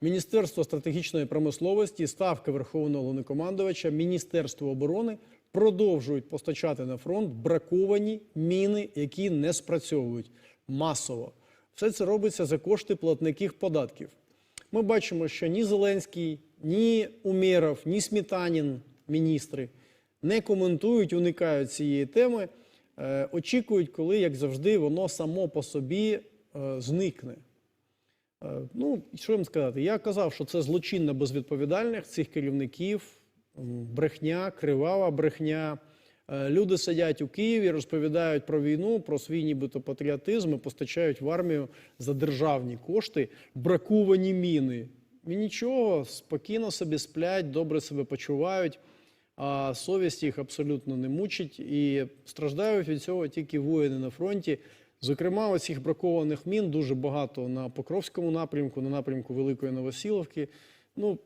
Міністерство, стратегічної промисловості, Ставка Верховного Головнокомандувача, Міністерство оборони продовжують постачати на фронт браковані міни, які не спрацьовують масово. Все це робиться за кошти платників податків. Ми бачимо, що ні Зеленський, ні Умєров, ні Смітанін, міністри, не коментують, уникають цієї теми, е, очікують, коли, як завжди, воно само по собі е, зникне. Е, Ну, що їм сказати? Я казав, що це злочинно безвідповідальних цих керівників, брехня, кривава брехня. Е, Люди сидять у Києві, розповідають про війну, про свій нібито патріотизм і постачають в армію за державні кошти браковані міни. І нічого, спокійно собі сплять, добре себе почувають, а совість їх абсолютно не мучить. І страждають від цього тільки воїни на фронті. Зокрема, оцих бракованих мін дуже багато на Покровському напрямку, на напрямку Великої Новосіловки. Ну,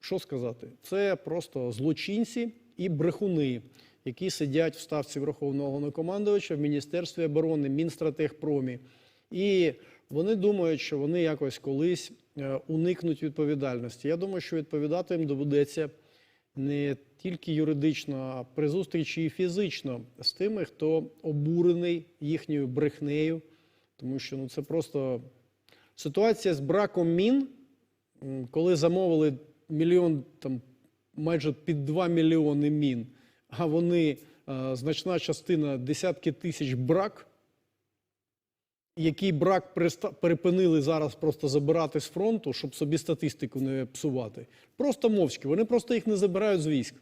що сказати, це просто злочинці і брехуни, які сидять в ставці Верховного Головнокомандувача в Міністерстві оборони, Мінстратегпромі. І вони думають, що вони якось колись е, уникнуть відповідальності. Я думаю, що відповідати їм доведеться не тільки юридично, а при зустрічі і фізично з тими, хто обурений їхньою брехнею, тому що ну, це просто ситуація з браком мін, коли замовили мільйон, там майже під 2 мільйони мін, а вони значна частина десятки тисяч брак. Який брак перепинили зараз просто забирати з фронту, щоб собі статистику не псувати. Просто мовчки. Вони просто їх не забирають з військ.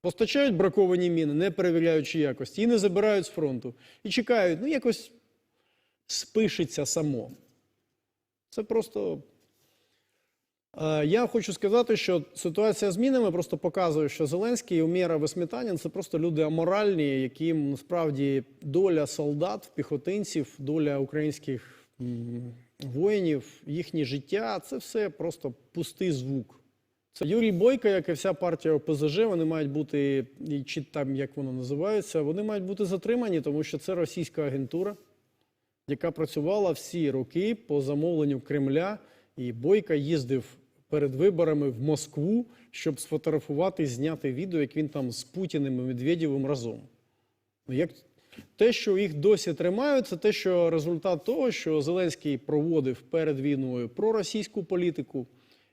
Постачають браковані міни, не перевіряючи якості, і не забирають з фронту. І чекають, ну якось спишеться само. Це просто. Е, Я хочу сказати, що ситуація з мінами просто показує, що Зеленський, і Сметанін – це просто люди аморальні, яким насправді доля солдат, піхотинців, доля українських воїнів, їхнє життя це все просто пустий звук. Це Юрій Бойко, як і вся партія ОПЗЖ, вони мають бути, чи там як воно називається, вони мають бути затримані, тому що це російська агентура, яка працювала всі роки по замовленню Кремля. І Бойко їздив перед виборами в Москву, щоб сфотографувати і зняти відео, як він там з Путіним і Медведєвим разом. Ну, Як те, що їх досі тримають, це те, що результат того, що Зеленський проводив перед війною проросійську політику,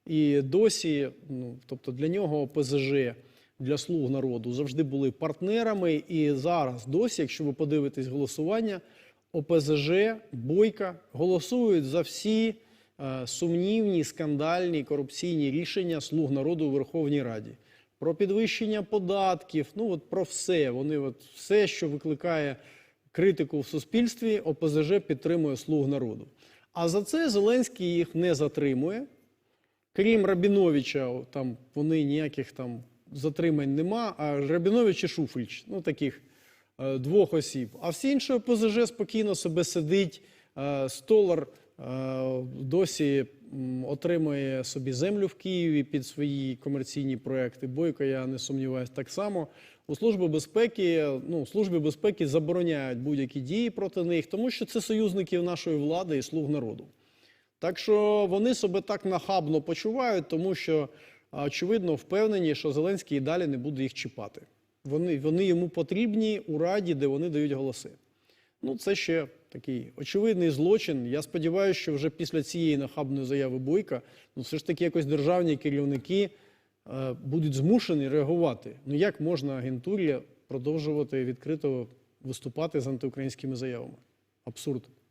і досі, ну тобто для нього ОПЗЖ, для слуг народу завжди були партнерами. І зараз досі, якщо ви подивитесь голосування, ОПЗЖ, Бойка голосують за всі сумнівні, скандальні, корупційні рішення слуг народу у Верховній Раді. Про підвищення податків, ну от про все. Вони от все, що викликає критику в суспільстві, ОПЗЖ підтримує слуг народу. А за це Зеленський їх не затримує. Крім Рабіновича, там вони ніяких там затримань нема, а Рабінович і Шуфрич, ну таких е, двох осіб. А всі інші ОПЗЖ спокійно себе сидить. Е, Столар е, досі отримує собі землю в Києві під свої комерційні проекти. Бойко, я не сумніваюся, так само. У Служби безпеки, ну, Службі безпеки забороняють будь-які дії проти них, тому що це союзники нашої влади і слуг народу. Так що вони себе так нахабно почувають, тому що, очевидно, впевнені, що Зеленський і далі не буде їх чіпати. Вони, вони йому потрібні у раді, де вони дають голоси. Ну, це ще такий очевидний злочин. Я сподіваюся, що вже після цієї нахабної заяви Бойка, ну все ж таки якось державні керівники е, будуть змушені реагувати. Ну як можна агентурі продовжувати відкрито виступати з антиукраїнськими заявами? Абсурд.